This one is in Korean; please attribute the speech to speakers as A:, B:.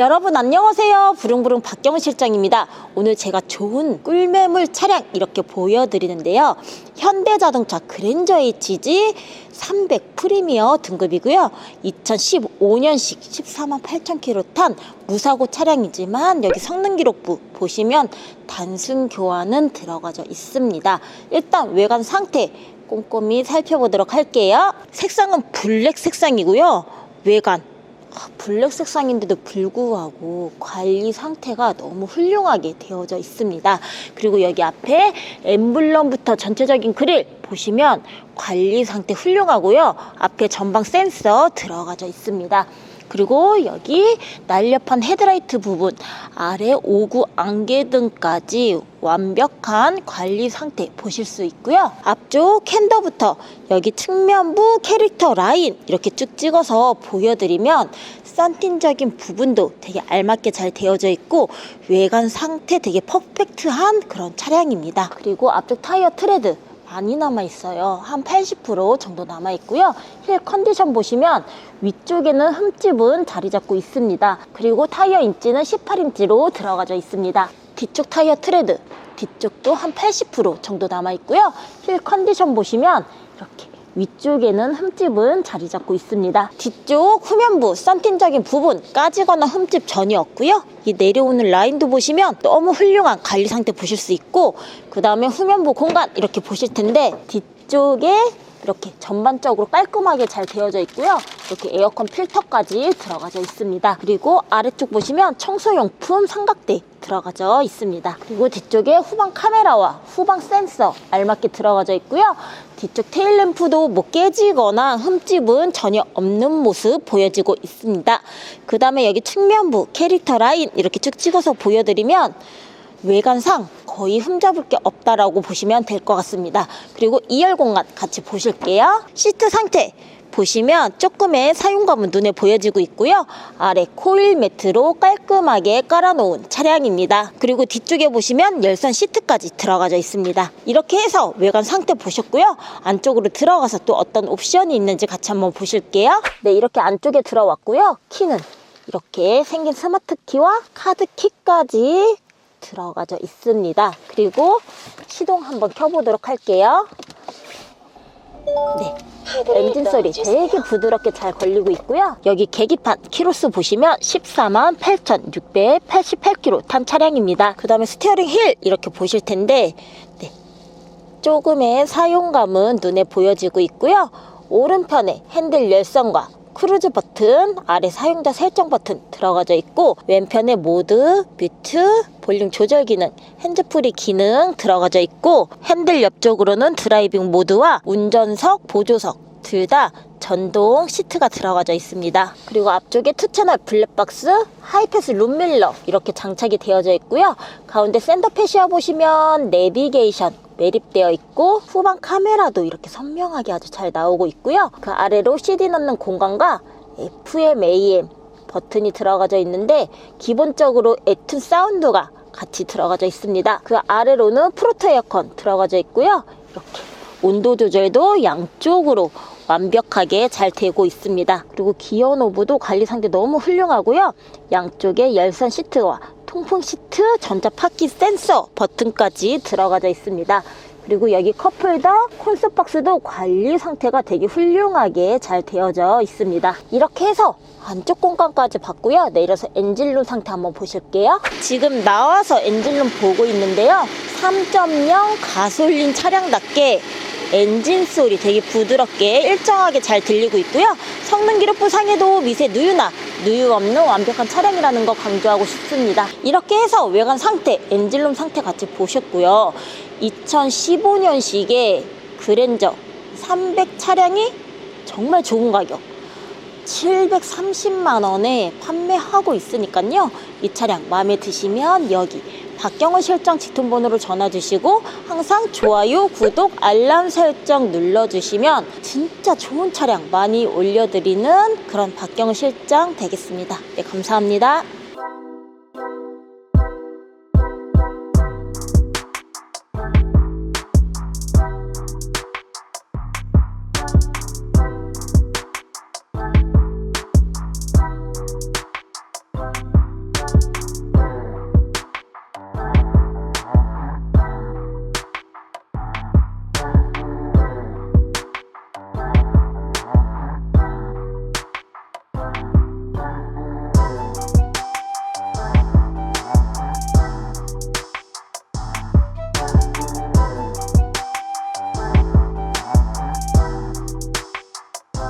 A: 여러분 안녕하세요. 부릉부릉 박경은 실장입니다. 오늘 제가 좋은 꿀매물 차량 이렇게 보여드리는데요. 현대자동차 그랜저 HG 300 프리미어 등급이고요. 2015년식 14만 8천 킬로 탄 무사고 차량이지만 여기 성능 기록부 보시면 단순 교환은 들어가져 있습니다. 일단 외관 상태 꼼꼼히 살펴보도록 할게요. 색상은 블랙 색상이고요. 외관 아, 블랙 색상인데도 불구하고 관리 상태가 너무 훌륭하게 되어져 있습니다. 그리고 여기 앞에 엠블럼부터 전체적인 그릴 보시면 관리 상태 훌륭하고요. 앞에 전방 센서 들어가져 있습니다. 그리고 여기 날렵한 헤드라이트 부분 아래 오구 안개등까지 완벽한 관리 상태 보실 수 있고요. 앞쪽 캔더부터 여기 측면부 캐릭터 라인 이렇게 쭉 찍어서 보여드리면 썬틴적인 부분도 되게 알맞게 잘 되어져 있고 외관 상태 되게 퍼펙트한 그런 차량입니다. 그리고 앞쪽 타이어 트레드 많이 남아 있어요. 한 80% 정도 남아 있고요. 힐 컨디션 보시면 위쪽에는 흠집은 자리 잡고 있습니다. 그리고 타이어 인치는 18인치로 들어가져 있습니다. 뒤쪽 타이어 트레드 뒤쪽도 한 80% 정도 남아 있고요. 힐 컨디션 보시면 이렇게 위쪽에는 흠집은 자리 잡고 있습니다. 뒤쪽 후면부 썬틴적인 부분 까지거나 흠집 전혀 없고요. 이 내려오는 라인도 보시면 너무 훌륭한 관리 상태 보실 수 있고 그 다음에 후면부 공간 이렇게 보실 텐데 뒤쪽에 이렇게 전반적으로 깔끔하게 잘 되어져 있고요. 이렇게 에어컨 필터까지 들어가져 있습니다. 그리고 아래쪽 보시면 청소용품 삼각대 들어가져 있습니다. 그리고 뒤쪽에 후방 카메라와 후방 센서 알맞게 들어가져 있고요. 뒤쪽 테일램프도 뭐 깨지거나 흠집은 전혀 없는 모습 보여지고 있습니다. 그 다음에 여기 측면부 캐릭터 라인 이렇게 쭉 찍어서 보여드리면 외관상 거의 흠잡을 게 없다라고 보시면 될 것 같습니다. 그리고 2열 공간 같이 보실게요. 시트 상태 보시면 조금의 사용감은 눈에 보여지고 있고요. 아래 코일 매트로 깔끔하게 깔아놓은 차량입니다. 그리고 뒤쪽에 보시면 열선 시트까지 들어가져 있습니다. 이렇게 해서 외관 상태 보셨고요. 안쪽으로 들어가서 또 어떤 옵션이 있는지 같이 한번 보실게요. 네, 이렇게 안쪽에 들어왔고요. 키는 이렇게 생긴 스마트 키와 카드 키까지 들어가져 있습니다. 그리고 시동 한번 켜보도록 할게요. 네. 엔진 소리 되게 부드럽게 잘 걸리고 있고요. 여기 계기판 키로수 보시면 14만 8,688km 탄 차량입니다. 그 다음에 스티어링 힐 이렇게 보실 텐데 네. 조금의 사용감은 눈에 보여지고 있고요. 오른편에 핸들 열선과 크루즈 버튼, 아래 사용자 설정 버튼 들어가져 있고 왼편에 모드, 뮤트, 볼륨 조절 기능, 핸즈프리 기능 들어가져 있고 핸들 옆쪽으로는 드라이빙 모드와 운전석, 보조석 둘 다 전동 시트가 들어가져 있습니다. 그리고 앞쪽에 투 채널 블랙박스, 하이패스 룸밀러 이렇게 장착이 되어져 있고요. 가운데 센터 패시아 보시면 내비게이션 매립되어 있고 후방 카메라도 이렇게 선명하게 아주 잘 나오고 있고요. 그 아래로 CD 넣는 공간과 FM, AM 버튼이 들어가져 있는데 기본적으로 애툰 사운드가 같이 들어가져 있습니다. 그 아래로는 프로토 에어컨 들어가져 있고요. 이렇게 온도 조절도 양쪽으로 완벽하게 잘 되고 있습니다. 그리고 기어 노브도 관리 상태 너무 훌륭하고요. 양쪽에 열선 시트와 통풍 시트, 전자 파키 센서 버튼까지 들어가져 있습니다. 그리고 여기 컵홀더, 콘솔 박스도 관리 상태가 되게 훌륭하게 잘 되어져 있습니다. 이렇게 해서 안쪽 공간까지 봤고요. 내려서 엔진룸 상태 한번 보실게요. 지금 나와서 엔진룸 보고 있는데요. 3.0 가솔린 차량답게 엔진 소리 되게 부드럽게 일정하게 잘 들리고 있고요. 성능 기록부 상에도 미세 누유나 누유 없는 완벽한 차량이라는 거 강조하고 싶습니다. 이렇게 해서 외관 상태, 엔진룸 상태 같이 보셨고요. 2015년식의 그랜저 300 차량이 정말 좋은 가격. 730만 원에 판매하고 있으니까요. 이 차량 마음에 드시면 여기 박경원 실장 직통번호로 전화 주시고 항상 좋아요, 구독, 알람 설정 눌러주시면 진짜 좋은 차량 많이 올려드리는 그런 박경원 실장 되겠습니다. 네, 감사합니다.